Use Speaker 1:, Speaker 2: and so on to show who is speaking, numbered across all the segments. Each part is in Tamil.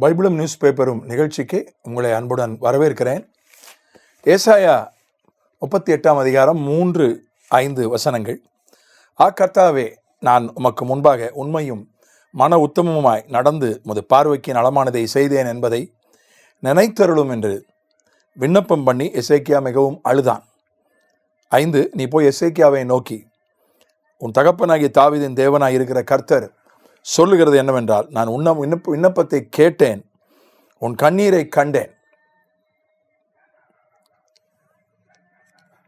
Speaker 1: பைபிளும் நியூஸ் பேப்பரும் நிகழ்ச்சிக்கு உங்களை அன்புடன் வரவேற்கிறேன். ஏசாயா முப்பத்தி எட்டாம் அதிகாரம் மூன்று ஐந்து வசனங்கள். ஆ கர்த்தாவே நான் உமக்கு முன்பாக உண்மையும் மன உத்தமமாய் நடந்து முது பார்வைக்கு நலமானதை செய்தேன் என்பதை நினைத்தருளும் என்று விண்ணப்பம் பண்ணி எசேக்கியா மிகவும் அழுதான். ஐந்து நீ போய் எசேக்கியாவை நோக்கி உன் தகப்பனாகிய தாவிதின் தேவனாய் இருக்கிற கர்த்தர் சொல்லுகிறது என்னவென்றால் நான் உன்ன விண்ணப்ப விண்ணப்பத்தை கேட்டேன். உன் கண்ணீரை கண்டேன்.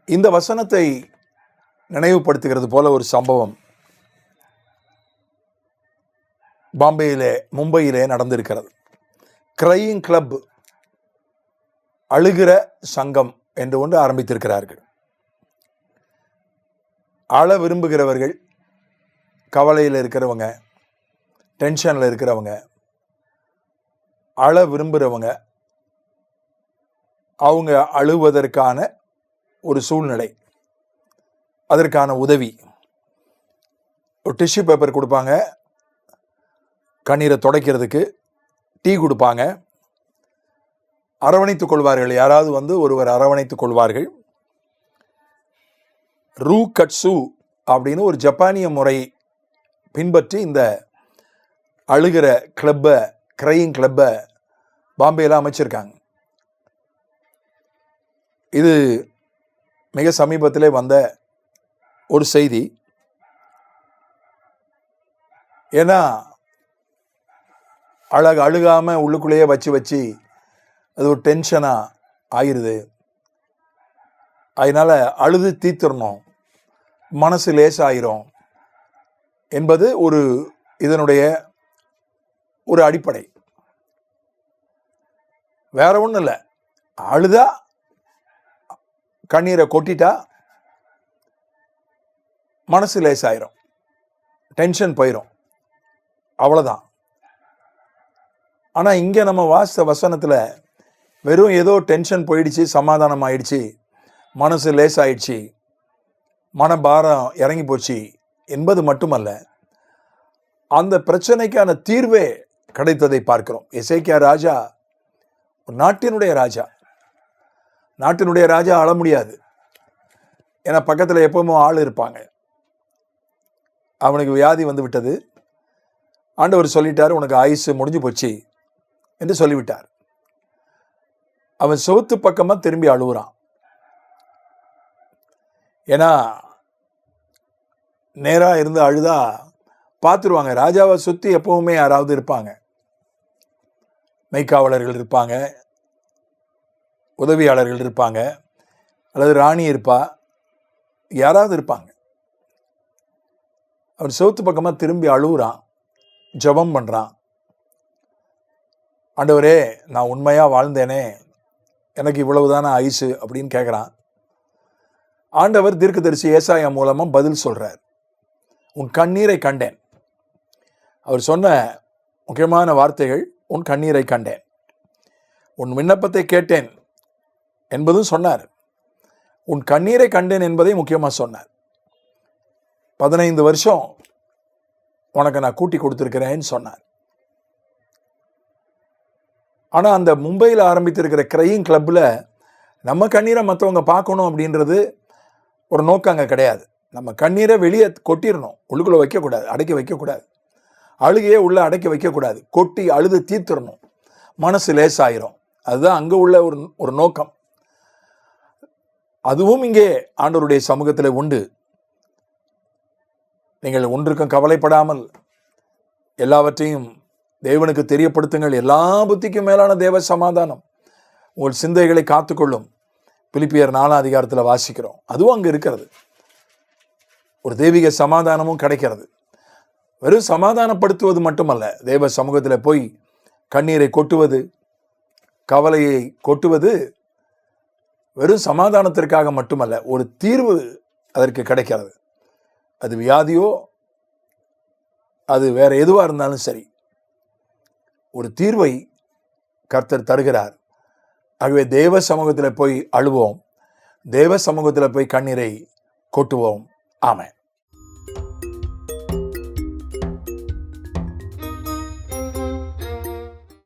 Speaker 1: இந்த வசனத்தை நினைவுபடுத்துகிறது போல ஒரு சம்பவம். பாம்பேயிலே மும்பையிலே நடந்திருக்கிறது. கிரையிங் கிளப் அழுகிற சங்கம் என்று ஒன்று ஆரம்பித்திருக்கிறார்கள். அழ விரும்புகிறவர்கள் கவலையில் இருக்கிறவங்க டென்ஷனில் இருக்கிறவங்க அழ விரும்புகிறவங்க அவங்க அழுவதற்கான ஒரு சூழ்நிலை அதற்கான உதவி. ஒரு டிஷ்யூ பேப்பர் கொடுப்பாங்க. கண்ணீரை துடைக்கிறதுக்கு டீ கொடுப்பாங்க. அரவணைத்துக் கொள்வார்கள். யாராவது வந்து ஒருவர் அரவணைத்துக் கொள்வார்கள். ரூ கட்சு அப்படின்னு ஒரு ஜப்பானிய முறை பின்பற்றி இந்த அழுகிற கிளப்பை கிரையிங் கிளப்பை பாம்பேயில் அமைச்சிருக்காங்க. இது மிக சமீபத்தில் வந்த ஒரு செய்தி. ஏன்னா அழகு அழுகாமல் உள்ளுக்குள்ளேயே வச்சு வச்சு அது ஒரு டென்ஷனாக ஆயிடுது அதனால் அழுது தீர்த்திடணும். மனசு லேசாயிரும். என்பது ஒரு இதனுடைய ஒரு அடிப்படை. வேற ஒன்றும் இல்லை. அழுதா கண்ணீரை கொட்டிட்டா மனசு லேசாயிரும். டென்ஷன் போயிடும் அவ்வளோதான் ஆனால் இங்கே நம்ம வாசித்த வசனத்தில் வெறும் ஏதோ டென்ஷன் போயிடுச்சு சமாதானம் ஆயிடுச்சு மனசு லேசாயிடுச்சு மனபாரம் இறங்கி போச்சு என்பது மட்டுமல்ல அந்த பிரச்சனைக்கான தீர்வே கிடைத்ததை பார்க்கிறோம். இசைக்கியா ராஜா ஒரு நாட்டினுடைய ராஜா. நாட்டினுடைய ராஜா அழ முடியாது. ஏன்னா பக்கத்தில் எப்பவுமே ஆள் இருப்பாங்க. அவனுக்கு வியாதி வந்து விட்டது. ஆண்டவர் சொல்லிட்டார் உனக்கு ஆயுசு முடிஞ்சு போச்சு என்று சொல்லிவிட்டார். அவன் சொத்து பக்கமாக திரும்பி அழுகுறான் ஏன்னா நேராக இருந்து அழுதா பார்த்துருவாங்க ராஜாவை சுற்றி எப்பவுமே யாராவது இருப்பாங்க. மெய்க்காவலர்கள் இருப்பாங்க. உதவியாளர்கள் இருப்பாங்க. அல்லது ராணி இருப்பா. யாராவது இருப்பாங்க. அவர் செவத்து பக்கமாக திரும்பி அழுகுறான் ஜெபம் பண்ணுறான் ஆண்டவரே நான் உண்மையாக வாழ்ந்தேனே. எனக்கு இவ்வளவுதான ஐசு அப்படின்னு கேட்குறான் ஆண்டவர் தீர்க்கதரிசி ஏசாயா மூலமாக பதில் சொல்கிறார் உன் கண்ணீரை கண்டேன். அவர் சொன்ன முக்கியமான வார்த்தைகள் உன் கண்ணீரை கண்டேன். உன் விண்ணப்பத்தை கேட்டேன் என்பதும் சொன்னார். உன் கண்ணீரை கண்டேன் என்பதை முக்கியமாக சொன்னார். பதினைந்து வருஷம் உனக்கு நான் கூட்டி கொடுத்துருக்கிறேன்னு சொன்னார். ஆனால் அந்த மும்பையில் ஆரம்பித்திருக்கிற கிரையிங் கிளப்பில் நம்ம கண்ணீரை மற்றவங்க பார்க்கணும் அப்படின்றது ஒரு நோக்கம் அங்கே கிடையாது. நம்ம கண்ணீரை வெளியே கொட்டிடணும் உள்ளுக்குள்ளே வைக்கக்கூடாது அடக்கி வைக்கக்கூடாது. அழுகையே உள்ளே அடக்கி வைக்கக்கூடாது. கொட்டி அழுது தீர்த்துடணும். மனசு லேசாயிரும். அதுதான் அங்கே உள்ள ஒரு ஒரு நோக்கம். அதுவும் இங்கே ஆண்டவருடைய சமூகத்தில் உண்டு. நீங்கள் ஒன்றுக்கும் கவலைப்படாமல் எல்லாவற்றையும் தேவனுக்கு தெரியப்படுத்துங்கள். எல்லா புத்திக்கும் மேலான தேவ சமாதானம். உங்கள் சிந்தைகளை காத்துக்கொள்ளும். பிலிப்பியர் நாலாம் அதிகாரத்தில் வாசிக்கிறோம். அதுவும் அங்கே இருக்கிறது. ஒரு தெய்வீக சமாதானமும் கிடைக்கிறது. வெறும் சமாதானப்படுத்துவது மட்டுமல்ல. தேவ சமூகத்தில் போய் கண்ணீரை கொட்டுவது கவலையை கொட்டுவது வெறும் சமாதானத்திற்காக மட்டுமல்ல ஒரு தீர்வு அதற்கு கிடைக்கிறது. அது வியாதியோ அது வேற எதுவாக இருந்தாலும் சரி ஒரு தீர்வை கர்த்தர் தருகிறார். ஆகவே தேவ சமூகத்தில் போய் அழுவோம். தேவ சமூகத்தில் போய் கண்ணீரை கொட்டுவோம். ஆமாம்